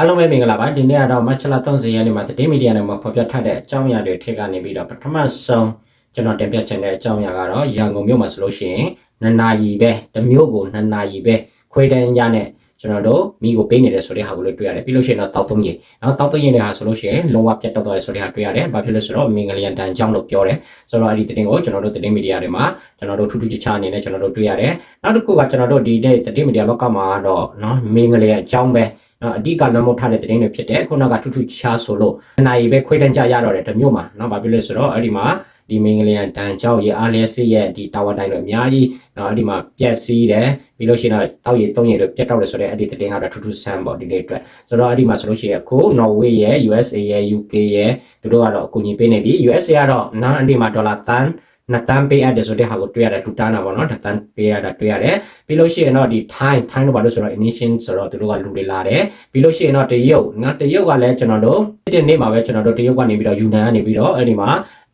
အားလုံးပဲမင်္ဂလာပါဒီနေ့ကတော့မတ်ချလာ30ရက်နေ့မှာတည်မီဒီယာနဲ့မှာဖော်ပြထားတဲ့အကြောင်းအရာတွေထက်ကနေပြီးတော့ပထမဆုံးကျွန်တော်တင်ပြချင်တဲ့အကြောင်းအရာကတော့ရန်ကုန်မြို့မှာဆိုလို့ရှိရင်နှစ်နာရီပဲတစ်မျိုးကိုနှစ်နာရီပဲခွေးတန်းရနဲ့ကျွန်တော်တို့မိကိုပေးနေတယ်ဆိုတဲ့ဟာကိုလည်းတွေ့ရတယ်ပြီးလို့ရှိရင်တော့တောက်သုံးရင်နော်တောက်သုံးရင်တွေဟာဆိုလို့ရှိရင်လုံးဝပြတ်တော့တယ်ဆိုတဲ့ဟာတွေ့ရတယ်ဘာဖြစ်လို့ဆိုတော့မင်္ဂလီယန်တန်ကြောင်းလို့ပြောတယ်ဆိုတော့အဲ့ဒီတင်ကိုကျွန်တော်တို့တင်မီဒီယာတွေမှာကျွန်တော်တို့ထူးထူးခြားခြားအနေနဲ့ကျွန်တော်တို့တွေ့ရတယ်နောက်တစ်ခုကကျွန်တော်တို့ဒီနေ့တင်မီဒီယာလောကမှာတော့နော်မင်္ဂလီယန်အကြောင်းပဲနော် အဓိကလွှမ်းမိုးထားတဲ့သတင်းတွေဖြစ်တယ်ခုနကထူးထူးခြားဆိုလို့အနိုင်ပဲခွေးတန်းကြရတော့တယ်တမျိုးမှာနော်ဘာဖြစ်လဲဆိုတော့အဲ့ဒီမှာဒီမင်္ဂလယန်တန်ကြောက်ရအားလျက်စစ်ရဲ့ဒီတာဝါတိုင်းတွေအများကြီးနော်အဲ့ဒီမှာပြက်စီးတယ်ပြီးလို့ရှိရင်တော့တောက်ရည်သုံးရည်တွေပြတ်တော့တယ်ဆိုတော့အဲ့ဒီသတင်းကတော့ထူးထူးဆန်းပေါ့ဒီနေ့အတွက်ဆိုတော့အဲ့ဒီမှာဆိုလို့ရှိရင်အခု Norway ရဲ့ USA ရဲ့ UK ရဲ့သူတို့ကတော့အကူအညီပေးနေပြီ USA ကတော့နားအဒီမှာဒေါ်လာတန် နှစ်တန်းပေးရတယ်ဆိုတဲ့ဟာကိုတွေ့ရတယ်ထူတာနာပေါ့နော်တစ်တန်းပေးရတာတွေ့ရတယ်ပြီးလို့ရှိရင်တော့ဒီ time time တော့ဘာလို့ဆိုတော့ initial ဆိုတော့သူတို့ကလူတွေလာတယ်ပြီးလို့ရှိရင်တော့တရုတ်နော်တရုတ်ကလည်းကျွန်တော်တို့ဒီနေ့မှာပဲကျွန်တော်တို့တရုတ်ကနေပြီးတော့ယူနန်ကနေပြီးတော့အဲ့ဒီမှာ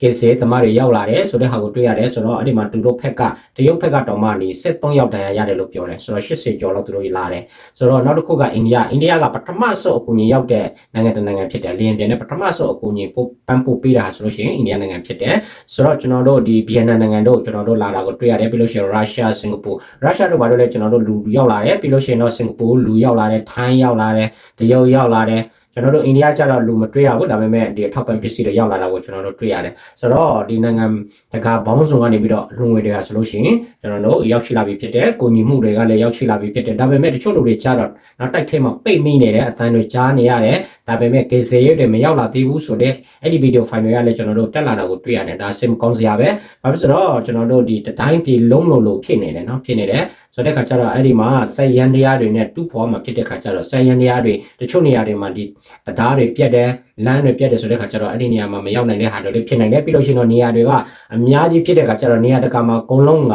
ကေဆေသမားတွေရောက်လာတယ်ဆိုတဲ့ဟာကိုတွေ့ရတယ်ဆိုတော့အဲ့ဒီမှာသူတို့ဖက်ကတရုတ်ဖက်ကတော်မှနေ73ရောက်တန်ရရတယ်လို့ပြောတယ်ဆိုတော့80ကျော်လောက်သူတို့လာတယ်ဆိုတော့နောက်တစ်ခုကအိန္ဒိယအိန္ဒိယကပထမဆုံးအကူအညီရောက်တဲ့နိုင်ငံတစ်နိုင်ငံဖြစ်တယ်လီယန်ပြန်နဲ့ပထမဆုံးအကူအညီပို့ပန်းပို့ပေးတာဆိုလို့ရှိရင်အိန္ဒိယနိုင်ငံဖြစ်တယ်ဆိုတော့ကျွန်တော်တို့ဒီဗီယက်နမ်နိုင်ငံတို့ကျွန်တော်တို့လာတာကိုတွေ့ရတယ်ပြီးလို့ရှိရင်ရုရှားစင်ကာပူရုရှားတို့ဘာလို့လဲကျွန်တော်တို့လူရောက်လာတယ်ပြီးလို့ရှိရင်တော့စင်ကာပူလူရောက်လာတယ်ထိုင်းရောက်လာတယ်တရုတ်ရောက်လာတယ် ကျွန်တော်တို့အိန္ဒိယကျတော့လူမတွေ့ရဘူးဒါပေမဲ့ဒီထောက်ပံ့ပစ္စည်းတွေရောက်လာတာကိုကျွန်တော်တို့တွေ့ရတယ်ဆိုတော့ဒီနိုင်ငံတကာဘောင်းဆောင်ကနေပြီးတော့လူငွေတွေကဆိုလို့ရှိရင်ကျွန်တော်တို့ရောက်ရှိလာပြီဖြစ်တယ်ကိုညီမှုတွေကလည်းရောက်ရှိလာပြီဖြစ်တယ်ဒါပေမဲ့တချို့လူတွေကျတော့နောက်တိုက်ထဲမှာပိတ်မိနေတဲ့အတန်းတွေကြားနေရတယ်ဒါပေမဲ့ကေဆေရုပ်တွေမရောက်လာသေးဘူးဆိုတော့အဲ့ဒီဗီဒီယိုဖိုင်တွေကလည်းကျွန်တော်တို့တက်လာတာကိုတွေ့ရတယ်ဒါစင်ကောင်းစရာပဲဘာဖြစ်လို့ဆိုတော့ကျွန်တော်တို့ဒီတိုင်းပြည်လုံးလုံးလို့ဖြစ်နေတယ်နော်ဖြစ်နေတယ်ဆိုတဲ့ခါကျတော့အဲ့ဒီမှာဆက်ရန်တရားတွေနဲ့တူဖော်မှာဖြစ်တဲ့ခါကျတော့ဆက်ရန်တရားတွေတချို့နေရာတွေမှာဒီတရားတွေပြက်တယ်လမ်းတွေပြက်တယ်ဆိုတဲ့ခါကျတော့အဲ့ဒီနေရာမှာမရောက်နိုင်တဲ့ဟာတွေလည်းဖြစ်နိုင်တယ်ပြီးလို့ရှိရင်တော့နေရာတွေကအများကြီးဖြစ်တဲ့ခါကျတော့နေရာတကာမှာအကုန်လုံးက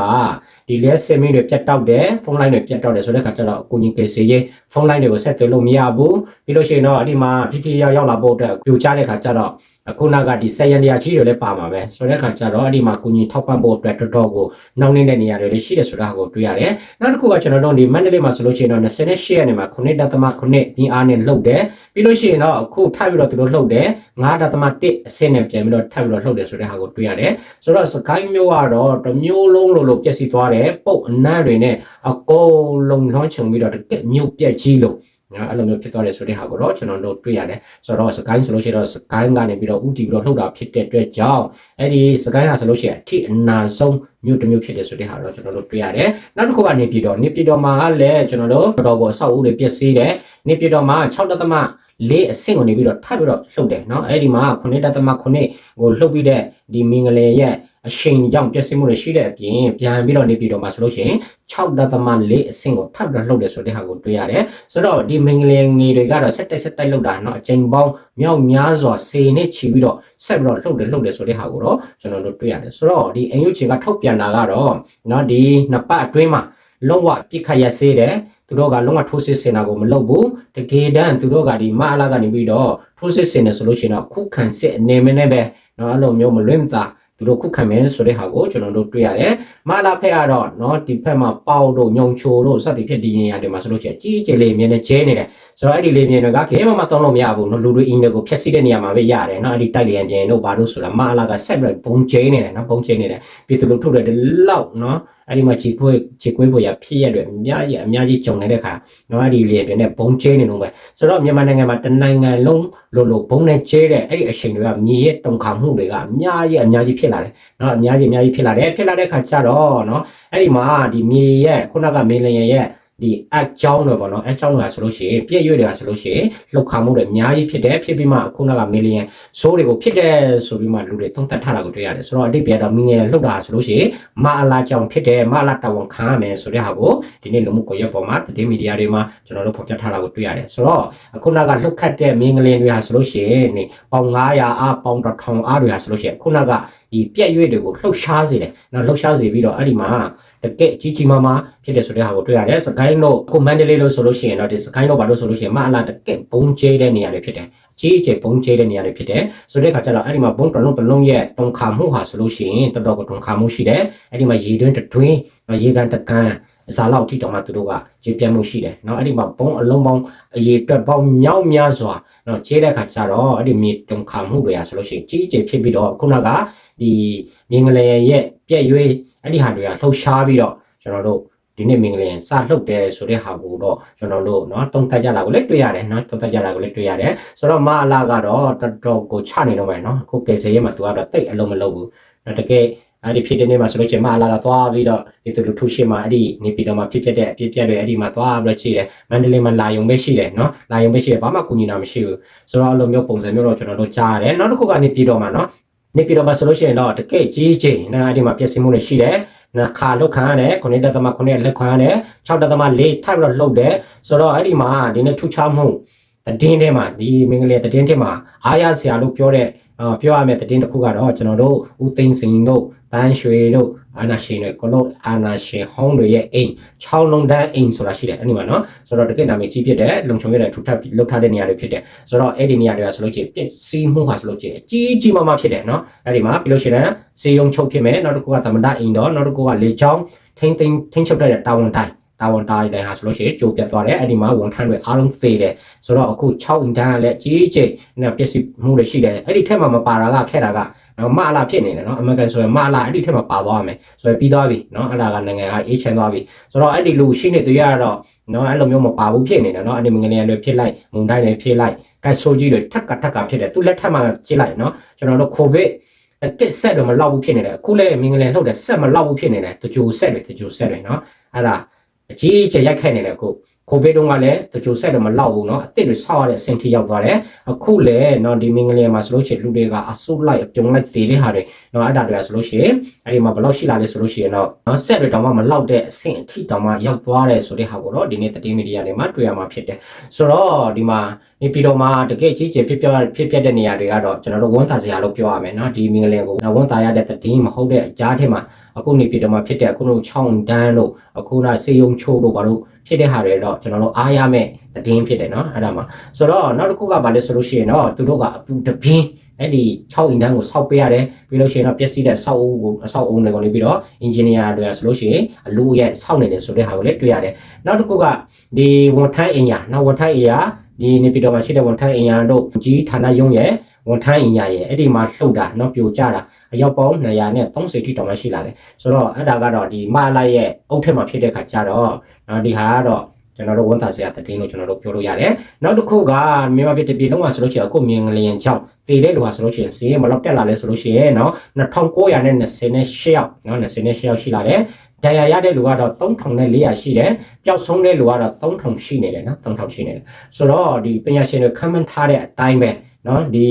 ဒီလဲစင်မင်းတွေပြတ်တောက်တယ်ဖုန်းလိုင်းတွေပြတ်တောက်တယ်ဆိုတဲ့ခါကျတော့အကူကြီးကေစီရေးဖုန်းလိုင်းတွေကိုဆက်သွယ်လို့မရဘူးပြီးလို့ရှိရင်တော့အဲ့ဒီမှာထိထိရောက်ရောက်လာဖို့အတွက်ပြိုချတဲ့ခါကျတော့အခုနောက်ကဒီဆက်ရန်တရားကြီးတွေလည်းပါမှာပဲဆိုတဲ့ခါကျတော့အဲ့ဒီမှာကုညီထောက်ပံ့ဖို့အတွက်တော်တော်ကိုနှောင့်နှေးတဲ့နေရာတွေလည်းရှိတယ်ဆိုတာကိုတွေ့ရတယ်နောက်တစ်ခုကကျွန်တော်တို့ဒီမန္တလေးမှာဆိုလို့ရှိရင်တော့28ရက်နေ့မှာ9.9ဒီအားနဲ့လှုပ်တယ်ပြီးလို့ရှိရင်တော့အခုထပ်ပြီးတော့သူတို့လှုပ်တယ်9.1အဆင့်နဲ့ပြန်ပြီးတော့ထပ်ပြီးတော့လှုပ်တယ်ဆိုတဲ့ဟာကိုတွေ့ရတယ်ဆိုတော့စကိုင်းမျိုးကတော့တစ်မျိုးလုံးလို့လို့ပြည့်စည်သွားတယ်ပုတ်အနံ့တွေနဲ့အကုန်လုံးလွှမ်းခြုံပြီးတော့တကယ်မြို့ပြက်ကြီးလို့ နော်အဲ့လိုမျိုးဖြစ်သွားတယ်ဆိုတဲ့ဟာကိုတော့ကျွန်တော်တို့တွေ့ရတယ်ဆိုတော့စကိုင်းဆိုလို့ရှိရင်တော့စကိုင်းကနေပြီးတော့ဥတီပြီးတော့လှုပ်တာဖြစ်တဲ့အတွက်ကြောင့်အဲ့ဒီစကိုင်းဟာဆိုလို့ရှိရင်အထိအနာဆုံးမြို့တစ်မြို့ဖြစ်တယ်ဆိုတဲ့ဟာတော့ကျွန်တော်တို့တွေ့ရတယ်နောက်တစ်ခုကနေပြည်တော်နေပြည်တော်မှာလည်းကျွန်တော်တို့တော်တော်ကိုအဆောက်အဦတွေပြည့်စည်တယ်နေပြည်တော်မှာ6.3လေးအဆင့်ကိုနေပြီးတော့ထပ်ပြီးတော့လှုပ်တယ်เนาะအဲ့ဒီမှာ9.9ကိုလှုပ်ပြီးတဲ့ဒီမင်္ဂလေရဲ့ အရှိန်ကြောင့်ပြည့်စည်မှုတွေရှိတဲ့အပြင်ပြန်ပြီးတော့နေပြည်တော်မှာဆိုလို့ရှိရင်6.4အဆင့်ကိုထပ်ပြီးတော့လှုပ်တယ်ဆိုတဲ့ဟာကိုတွေ့ရတယ်ဆိုတော့ဒီမင်္ဂလေငေတွေကတော့ဆက်တိုက်ဆက်တိုက်လှုပ်တာเนาะအချိန်ပေါင်းမြောက်များစွာစေနဲ့ချီပြီးတော့ဆက်ပြီးတော့လှုပ်တယ်လှုပ်တယ်ဆိုတဲ့ဟာကိုတော့ကျွန်တော်တို့တွေ့ရတယ်ဆိုတော့ဒီအန်ယူချင်ကထုတ်ပြန်တာကတော့เนาะဒီနှစ်ပတ်အတွင်းမှာလုံးဝပြစ်ခတ်ရစေးတယ်သူတို့ကလုံးဝထိုးစစ်ဆင်တာကိုမလုပ်ဘူးတကယ်တမ်းသူတို့ကဒီမအလာကနေပြီးတော့ထိုးစစ်ဆင်နေဆိုလို့ရှိရင်တော့ခုခံစစ်အနေနဲ့ပဲเนาะအဲ့လိုမျိုးမလွင့်မသာ သူတို့ခုခံမယ်ဆိုတဲ့ဟာကိုကျွန်တော်တို့တွေ့ရတယ်။မလာဖက်ကတော့เนาะဒီဖက်မှာပေါတို့ညုံချိုတို့စသည်ဖြစ်ဒီနေရာတွေမှာဆိုလို့ရှိရင်ကြီးကြီးလေးမြင်နေကျဲနေတယ်။ ဆိုတော့အဲ့ဒီလေပြင်းတွေကကဲမှမသုံးလို့မရဘူးနော်လူတွေအင်းတွေကိုဖျက်ဆီးတဲ့နေရာမှာပဲရတယ်နော်အဲ့ဒီတိုက်လျံပြင်းတို့ဘာလို့ဆိုတာမအလာကဆက်ပြီးဘုံကျင်းနေတယ်နော်ဘုံကျင်းနေတယ်ပြည်သူလူထုတွေလောက်နော်အဲ့ဒီမှာခြေခွေးခြေခွေးပေါ်ရဖြစ်ရတဲ့အများကြီးအများကြီးကြုံနေတဲ့ခါနော်အဲ့ဒီလေပြင်းနဲ့ဘုံကျင်းနေလို့ပဲဆိုတော့မြန်မာနိုင်ငံမှာတနိုင်ငံလုံးလိုလိုဘုံနဲ့ကျဲတဲ့အဲ့ဒီအချိန်တွေကမြေရဲ့တုန်ခါမှုတွေကအများကြီးအများကြီးဖြစ်လာတယ်နော်အများကြီးအများကြီးဖြစ်လာတယ်ဖြစ်လာတဲ့ခါကျတော့နော်အဲ့ဒီမှာဒီမြေရဲ့ခုနကမေလင်ရဲ့ ဒီအကြောင်းတွေပေါ့နော်အကြောင်းတွေကဆိုလို့ရှိရင်ပြည့်ရွတွေကဆိုလို့ရှိရင်လှုပ်ခါမှုတွေအများကြီးဖြစ်တယ်ဖြစ်ပြီးမှခုနကမီလီယံဆိုးတွေကိုဖြစ်တယ်ဆိုပြီးမှလူတွေသုံးသပ်ထားတာကိုတွေ့ရတယ်ဆိုတော့အတိတ်ပြတော့မင်းငယ်လှုပ်တာဆိုလို့ရှိရင်မအလာကြောင့်ဖြစ်တယ်မအလာတာဝန်ခံရမယ်ဆိုတဲ့ဟာကိုဒီနေ့လူမှုကွန်ရက်ပေါ်မှာတည်မီဒီယာတွေမှာကျွန်တော်တို့ဖော်ပြထားတာကိုတွေ့ရတယ်ဆိုတော့ခုနကလှုပ်ခတ်တဲ့မင်းငလင်တွေဟာဆိုလို့ရှိရင်နေပေါင်900အားပေါင်1000အားတွေဟာဆိုလို့ရှိရင်ခုနက ဒီပြက်ရွေ့တွေကိုလှုပ်ရှားစေတယ်နော်လှုပ်ရှားစေပြီးတော့အဲ့ဒီမှာတကက်ကြီးကြီးမားမားဖြစ်တယ်ဆိုတဲ့ဟာကိုတွေ့ရတယ်စကိုင်းတို့အခုမန္တလေးလို့ဆိုလို့ရှိရင်တော့ဒီစကိုင်းတို့ဘာလို့ဆိုလို့ရှိရင်မအလာတကက်ဘုံကျဲတဲ့နေရာတွေဖြစ်တယ်ကြီးအကျယ်ဘုံကျဲတဲ့နေရာတွေဖြစ်တယ်ဆိုတဲ့အခါကျတော့အဲ့ဒီမှာဘုံတလုံးတလုံးရဲ့တုံခါမှုဟာဆိုလို့ရှိရင်တော်တော်ကိုတုံခါမှုရှိတယ်အဲ့ဒီမှာရေတွင်းတွင်းရေကန်တကန် အစားလောက်ထိတောင်မှသူတို့ကကြေးပြတ်မှုရှိတယ်เนาะအဲ့ဒီမှာဘုံအလုံးပေါင်းအရေးအတွက်ပေါင်းမြောက်များစွာเนาะကြေးတဲ့ခါကျတော့အဲ့ဒီမြေတုံခါမှုတွေရဆိုလို့ရှိရင်ကြီးကြီးဖြစ်ပြီးတော့ခုနက ဒီမြင်းကလေးရဲ့ပြက်ရွေးအဲ့ဒီဟာတွေကလှုပ်ရှားပြီးတော့ကျွန်တော်တို့ဒီနေ့မင်္ဂလာစလှုပ်တယ်ဆိုတဲ့ဟာကိုတော့ကျွန်တော်တို့เนาะတုံးတက်ကြတာကိုလည်းတွေ့ရတယ်เนาะတုံးတက်ကြတာကိုလည်းတွေ့ရတယ်ဆိုတော့မအလာကတော့တော်တော်ကိုချနေတော့မယ်เนาะအခုကေဆေးရမှာသူကတော့တိတ်အလုံးမလုံးဘူးเนาะတကယ်အဲ့ဒီဖြစ်တဲ့နေ့မှာဆိုလို့ချင်းမအလာကသွားပြီးတော့ဒီသူလူထုရှိမှအဲ့ဒီနေပြည်တော်မှာဖြစ်ဖြစ်တဲ့အဖြစ်ပြက်တွေအဲ့ဒီမှာသွားပြီးတော့ရှိတယ်မန္တလေးမှာလာယုံပဲရှိတယ်เนาะလာယုံပဲရှိတယ်ဘာမှကူညီတာမရှိဘူးဆိုတော့အဲ့လိုမျိုးပုံစံမျိုးတော့ကျွန်တော်တို့ကြားရတယ်နောက်တစ်ခုကနေပြည်တော်မှာเนาะ နေပြည်တော်မှာဆိုလို့ရှိရင်တော့တကယ်ကြီးကြီးနာအဲ့ဒီမှာပြည့်စင်မှုတွေရှိတယ်နခါလောက်ခံရတယ်9တက်သမ9လက်ခံရတယ်6တက်သမ4ထပ်ပြီးတော့လှုပ်တယ်ဆိုတော့အဲ့ဒီမှာဒီနေ့ထူးခြားမှုတည်င်းထဲမှာဒီမင်္ဂလာတည်င်းထဲမှာအားရစရာလို့ပြောတဲ့အော်ပြောရမယ့်တည်င်းတစ်ခုကတော့ကျွန်တော်တို့ဦးသိန်းစိန်တို့တန်းရွှေတို့ အာနာရှင်တွေကလို့အာနာရှင်ဟောင်းတွေရဲ့အိမ်6လုံးတန်းအိမ်ဆိုတာရှိတယ်အဲ့ဒီမှာနော်ဆိုတော့တကယ့်နာမည်ကြီးဖြစ်တဲ့လုံချုံရတဲ့ထူထပ်လှုပ်ထားတဲ့နေရာတွေဖြစ်တယ်ဆိုတော့အဲ့ဒီနေရာတွေကဆိုလို့ချင်းပြည့်စည်မှုဟာဆိုလို့ချင်းအကြီးကြီးမားမားဖြစ်တယ်နော်အဲ့ဒီမှာပြီးလို့ရှိရင်စေယုံချုပ်ဖြစ်မယ်နောက်တစ်ခုကသမန္တအိမ်တော့နောက်တစ်ခုကလေချောင်းထိမ့်သိမ့်ထိမ့်ချုပ်တဲ့တာဝန်တိုင်းတာဝန်တိုင်းတိုင်းဟာဆိုလို့ရှိရင်ကြိုပြတ်သွားတယ်အဲ့ဒီမှာဝန်ထမ်းတွေအားလုံးဖေးတယ်ဆိုတော့အခု6အင်တန်းကလည်းကြီးကြီးနဲ့ပြည့်စည်မှုတွေရှိတယ်အဲ့ဒီထက်မှမပါတာကခက်တာက နော်မအလာဖြစ်နေတယ်နော်အမေရိကန်ဆိုရင်မအလာအဲ့ဒီထက်မှပါသွားမယ်ဆိုရင်ပြီးသွားပြီနော်အဲ့ဒါကနိုင်ငံကအေးချမ်းသွားပြီဆိုတော့အဲ့ဒီလူရှိနေတွေ့ရတော့နော်အဲ့လိုမျိုးမပါဘူးဖြစ်နေတယ်နော်အဲ့ဒီမငလျင်တွေဖြစ်လိုက်မုန်တိုင်းတွေဖြစ်လိုက်ကတ်ဆိုးကြီးတွေထက်ကထက်ကဖြစ်တယ်သူလက်ထက်မှာကြည့်လိုက်နော်ကျွန်တော်တို့ကိုဗစ်တက်ဆက်တော့မလောက်ဘူးဖြစ်နေတယ်အခုလည်းမင်္ဂလန်ထုတ်တယ်ဆက်မလောက်ဘူးဖြစ်နေတယ်တကြိုဆက်တွေတကြိုဆက်တွေနော်အဲ့ဒါအကြီးအကျယ်ရိုက်ခတ်နေတယ်အခု ကိုဗစ်တုန်းကလည်းတချို့ဆက်တော့မလောက်ဘူးเนาะအစ်စ်တွေဆောက်ရတဲ့အဆင့်ထိရောက်သွားတယ်အခုလည်းเนาะဒီမင်္ဂလာမှာဆိုလို့ရှိရင်လူတွေကအဆုလိုက်အပြုံလိုက်သေးတဲ့ဟာတွေเนาะအဲ့ဒါတွေကဆိုလို့ရှိရင်အဲ့ဒီမှာဘယ်လောက်ရှိလာလဲဆိုလို့ရှိရင်တော့เนาะဆက်တွေတောင်မှမလောက်တဲ့အဆင့်အထိတောင်မှရောက်သွားတယ်ဆိုတဲ့ဟာကိုတော့ဒီနေ့သတင်းမီဒီယာတွေမှာတွေ့ရမှာဖြစ်တယ်ဆိုတော့ဒီမှာနေပြည်တော်မှာတကယ်ကြီးကျယ်ဖြစ်ပြဖြစ်ပြတဲ့နေရာတွေကတော့ကျွန်တော်တို့ဝန်သားစရာလို့ပြောရမယ်เนาะဒီမင်္ဂလာကိုဝန်သားရတဲ့သတင်းမဟုတ်တဲ့အကြားထဲမှာအခုနေပြည်တော်မှာဖြစ်တဲ့အခုတို့6တန်းတို့အခုနစေယုံချိုးတို့ဘာလို့ ဖြစ်တဲ့ဟာတွေတော့ကျွန်တော်တို့အားရမဲ့တည်င်းဖြစ်တယ်เนาะအဲ့ဒါမှာဆိုတော့နောက်တစ်ခုကဘာလဲဆိုလို့ရှိရင်တော့သူတို့ကအပူတပင်းအဲ့ဒီ6အင်တန်းကိုစောက်ပေးရတယ်ပြီးလို့ရှိရင်တော့ပျက်စီးတဲ့စောက်အုပ်ကိုအစောက်အုပ်တွေကိုနေပြီးတော့ engineer တွေကဆိုလို့ရှိရင်အလူရဲ့စောက်နေတယ်ဆိုတဲ့ဟာကိုလည်းတွေ့ရတယ်နောက်တစ်ခုကဒီဝန်ထမ်းအင်ယာနောက်ဝန်ထမ်းအင်ယာဒီနေပြည်တော်မှာရှိတဲ့ဝန်ထမ်းအင်ယာတို့ကြီးဌာနရုံးရဲ့ ဝန်ထမ်းအိမ်ရရဲ့အဲ့ဒီမှာလှုပ်တာနော်ပြိုကျတာအယောက်ပေါင်း200နဲ့30ထိတောင်မှရှိလာတယ်ဆိုတော့အဲ့ဒါကတော့ဒီမအလိုက်ရဲ့အုတ်ထက်မှာဖြစ်တဲ့ခါကျတော့နော်ဒီဟာကတော့ကျွန်တော်တို့ဝန်သားစရာတည်င်းလို့ကျွန်တော်တို့ပြောလို့ရတယ်နောက်တစ်ခုကမြန်မာပြည်တပြည်လုံးကဆိုလို့ရှိရင်အခုမြင်လျင်ကြောင့်တည်တဲ့လူဟာဆိုလို့ရှိရင်စီးရင်ဘလောက်တက်လာလဲဆိုလို့ရှိရင်နော်2928ရောက်နော်28ရောက်ရှိလာတယ်တရားရတဲ့လူကတော့3400ရှိတယ်ပျောက်ဆုံးတဲ့လူကတော့3000ရှိနေတယ်နော်3000ရှိနေတယ်ဆိုတော့ဒီပညာရှင်တွေခန့်မှန်းထားတဲ့အတိုင်းပဲ နော်ဒီ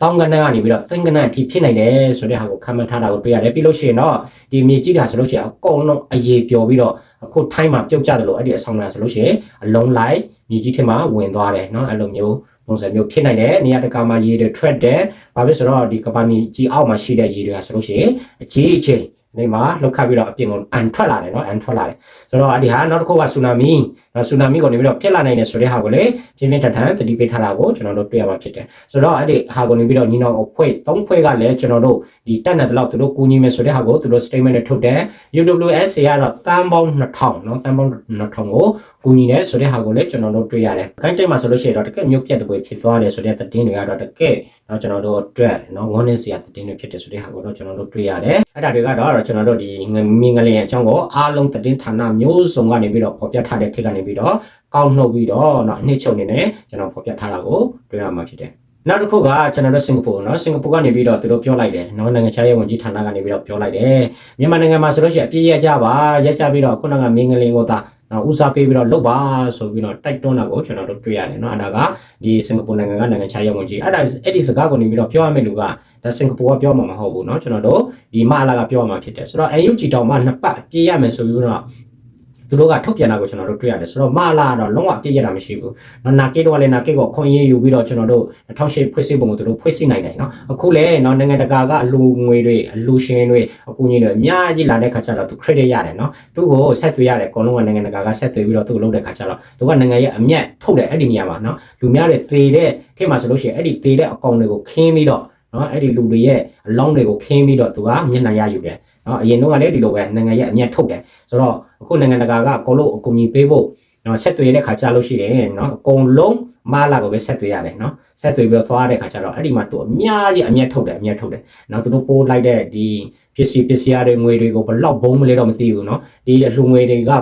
တောင်းကနန်းကနေပြီးတော့သင်္ကနန်းအထိဖြစ်နိုင်တယ်ဆိုတဲ့ဟာကိုခံမှန်းထားတာကိုတွေ့ရတယ်ပြီးလို့ရှိရင်တော့ဒီမြေကြီးတာဆိုလို့ရှိရင်အကုန်လုံးအရေပျော်ပြီးတော့အခု time မှာပြုတ်ကျတယ်လို့အဲ့ဒီအဆောင်လာဆိုလို့ရှိရင်အလုံးလိုက်မြေကြီးထဲမှာဝင်သွားတယ်နော်အဲ့လိုမျိုးပုံစံမျိုးဖြစ်နိုင်တယ်နေရာတကာမှာရေတွေ track တယ်ဘာဖြစ်ဆိုတော့ဒီကဘာမြေကြီးအောက်မှာရှိတဲ့ရေတွေကဆိုလို့ရှိရင်အကြီးအကျယ် နေမှာလှုပ်ခတ်ပြီးတော့အပြင်ကိုအန်ထွက်လာတယ်နော်အန်ထွက်လာတယ်ဆိုတော့ဒီဟာနောက်တစ်ခုကဆူနာမီနော်ဆူနာမီကိုနေပြီးတော့ဖြစ်လာနိုင်တယ်ဆိုတဲ့ဟာကိုလည်းပြင်းပြင်းထန်ထန်သတိပေးထားတာကိုကျွန်တော်တို့တွေ့ရမှာဖြစ်တယ်ဆိုတော့အဲ့ဒီဟာကိုနေပြီးတော့ညီနောင်အဖွဲ့၃ဖွဲ့ကလည်းကျွန်တော်တို့ဒီတက်နေတဲ့လောက်သူတို့ကူညီမယ်ဆိုတဲ့ဟာကိုသူတို့ statement နဲ့ထုတ်တယ် UWS ကတော့တန်ပေါင်း2000နော်တန်ပေါင်း2000ကို ကူညီတယ်ဆိုတဲ့ဟာကိုလည်းကျွန်တော်တို့တွေ့ရတယ်။ခိုင်းတိတ်မှာဆိုလို့ရှိရင်တော့တကယ်မြို့ပြတ်တဲ့ပွဲဖြစ်သွားတယ်ဆိုတဲ့သတင်းတွေကတော့တကယ်တော့ကျွန်တော်တို့အတွက်เนาะဝန်းနေစရာသတင်းတွေဖြစ်တယ်ဆိုတဲ့ဟာကိုတော့ကျွန်တော်တို့တွေ့ရတယ်။အဲ့ဒါတွေကတော့ကျွန်တော်တို့ဒီမင်္ဂလာရဲ့အကြောင်းကိုအားလုံးသတင်းဌာနမျိုးစုံကနေပြီးတော့ပေါ်ပြထားတဲ့ထိကနေပြီးတော့ကောက်နှုတ်ပြီးတော့เนาะအနှစ်ချုပ်နေနဲ့ကျွန်တော်ပေါ်ပြထားတာကိုတွေ့ရမှာဖြစ်တယ်။နောက်တစ်ခုကကျွန်တော်တို့စင်ကာပူเนาะစင်ကာပူကနေပြီးတော့သူတို့ပြောလိုက်တယ်เนาะနိုင်ငံခြားရေးဝန်ကြီးဌာနကနေပြီးတော့ပြောလိုက်တယ်မြန်မာနိုင်ငံမှာဆိုလို့ရှိရင်အပြည့်ရကြပါရက်ကြပြီးတော့ခုနကမင်းကလေးကိုသာ နော်ဦးစားပေးပြီးတော့လုပ်ပါဆိုပြီးတော့တိုက်တွန်းတာကိုကျွန်တော်တို့တွေ့ရတယ်နော်အဲ့ဒါကဒီစင်ကာပူနိုင်ငံကနိုင်ငံခြားရေးဝန်ကြီးအဲ့ဒါအဲ့ဒီစကားကိုနေပြီးတော့ပြောရမယ့်လူကဒါစင်ကာပူကပြောမှာမဟုတ်ဘူးနော်ကျွန်တော်တို့ဒီမအလာကပြောမှာဖြစ်တယ်ဆိုတော့ NUG တောင်မှနှစ်ပတ်ပြေးရမယ်ဆိုပြီးတော့ သူတို့ကထုတ်ပြန်တာကိုကျွန်တော်တို့တွေ့ရတယ်ဆိုတော့မလာတော့လုံးဝပြည့်ရတာမရှိဘူးနော်နာကေတော့လည်းနာကေကိုခွန်ရေးယူပြီးတော့ကျွန်တော်တို့2008ဖွဲ့စည်းပုံကိုသူတို့ဖွဲ့စည်းနိုင်တယ်နော်အခုလည်းနော်နိုင်ငံတကာကအလူငွေတွေအလူရှင်တွေအကူအညီတွေအများကြီးလာတဲ့ခါကျတော့သူ credit ရတယ်နော်သူ့ကိုဆက်သွေးရတယ်အကုန်လုံးကနိုင်ငံတကာကဆက်သွေးပြီးတော့သူ့ကိုလုပ်တဲ့ခါကျတော့သူကနိုင်ငံရဲ့အမျက်ထုတ်တယ်အဲ့ဒီနေရာမှာနော်လူများတွေသေတဲ့ခေတ်မှာဆိုလို့ရှိရင်အဲ့ဒီသေတဲ့အကောင်တွေကိုခင်းပြီးတော့နော်အဲ့ဒီလူတွေရဲ့အလောင်းတွေကိုခင်းပြီးတော့သူကမျက်နှာရယူတယ် နော်အရင်တော့ကလည်းဒီလိုပဲနိုင်ငံရဲ့အမျက်ထုတ်တယ်ဆိုတော့အခုနိုင်ငံတကာကအကုန်လုံးအကူအညီပေးဖို့နော်ဆက်သွယ်တဲ့ခါကြလို့ရှိရင်နော်အကုန်လုံးမလာကိုပဲဆက်သွယ်ရတယ်နော်ဆက်သွယ်ပြီးတော့သွားတဲ့ခါကျတော့အဲ့ဒီမှာသူအများကြီးအမျက်ထုတ်တယ်အမျက်ထုတ်တယ်နော်သူတို့ပိုးလိုက်တဲ့ဒီပစ္စည်းပစ္စည်းရတဲ့ငွေတွေကိုဘလောက်ဘုံမလဲတော့မသိဘူးနော်ဒီလူငွေတွေက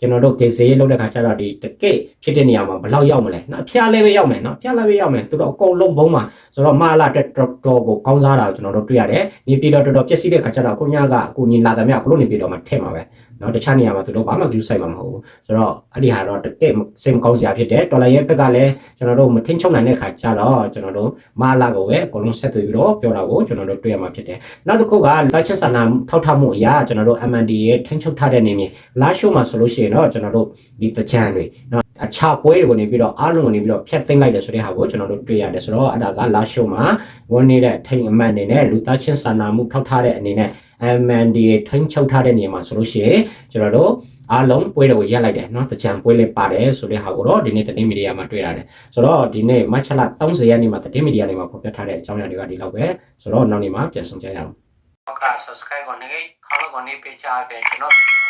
ကျွန်တော်တို့ကေစေးလုပ်တဲ့ခါကျတော့ဒီတကယ့်ဖြစ်တဲ့နေရာမှာဘလောက်ရောက်မလဲနော်ဖျားလဲပဲရောက်မယ်နော်ဖျားလဲပဲရောက်မယ်သူတို့အကုန်လုံးဘုံမှာဆိုတော့မလာတဲ့တော်တော်ကိုကောင်းစားတာကိုကျွန်တော်တို့တွေ့ရတယ်နေပြည်တော်တော်တော်ပြည့်စည်တဲ့ခါကျတော့ကိုညကအကူညီလာတယ်မြဘလို့နေပြည်တော်မှာထည့်မှာပဲ နော်တခြားနေရာမှာသူတို့ဘာမှ view ဆိုင်မှာမဟုတ်ဘူးဆိုတော့အဲ့ဒီဟာတော့တကယ့်စိတ်မကောင်းစရာဖြစ်တယ်တော်လိုင်းရဲ့ဘက်ကလည်းကျွန်တော်တို့မထင်းချုံနိုင်တဲ့ခါကျတော့ကျွန်တော်တို့မလာကိုပဲအကုန်လုံးဆက်သွယ်ပြီးတော့ပြောတာကိုကျွန်တော်တို့တွေ့ရမှာဖြစ်တယ်နောက်တစ်ခုကလက်ချက်ဆန္ဒထောက်ထားမှုအရာကျွန်တော်တို့ MND ရဲ့ထင်းချုပ်ထားတဲ့နေမြေလာရှိုးမှာဆိုလို့ရှိရင်တော့ကျွန်တော်တို့ဒီတကြံတွေနော် အခြားပွဲတွေကိုနေပြီးတော့အားလုံးကိုနေပြီးတော့ဖျက်သိမ်းလိုက်တယ်ဆိုတဲ့ဟာကိုကျွန်တော်တို့တွေ့ရတယ်ဆိုတော့အဲ့ဒါကလာရှိုးမှာဝန်နေတဲ့ထိန်အမှန်အနေနဲ့လူသားချင်းစာနာမှုထောက်ထားတဲ့အနေနဲ့ MND ထိန်ချုပ်ထားတဲ့နေရာမှာဆိုလို့ရှိရင်ကျွန်တော်တို့အားလုံးပွဲတွေကိုရက်လိုက်တယ်เนาะတကြံပွဲလေးပါတယ်ဆိုတဲ့ဟာကိုတော့ဒီနေ့သတင်းမီဒီယာမှာတွေ့ရတယ်ဆိုတော့ဒီနေ့မတ်ချလာ30ရက်နေ့မှာသတင်းမီဒီယာတွေမှာဖော်ပြထားတဲ့အကြောင်းအရာတွေကဒီလောက်ပဲဆိုတော့နောက်နေ့မှာပြန်ဆောင်ကြရအောင်ဟုတ်ကဲ့ subscribe ကိုနေခေါင်းကိုနေပေးချပေးကျွန်တော်ဗီဒီယို ု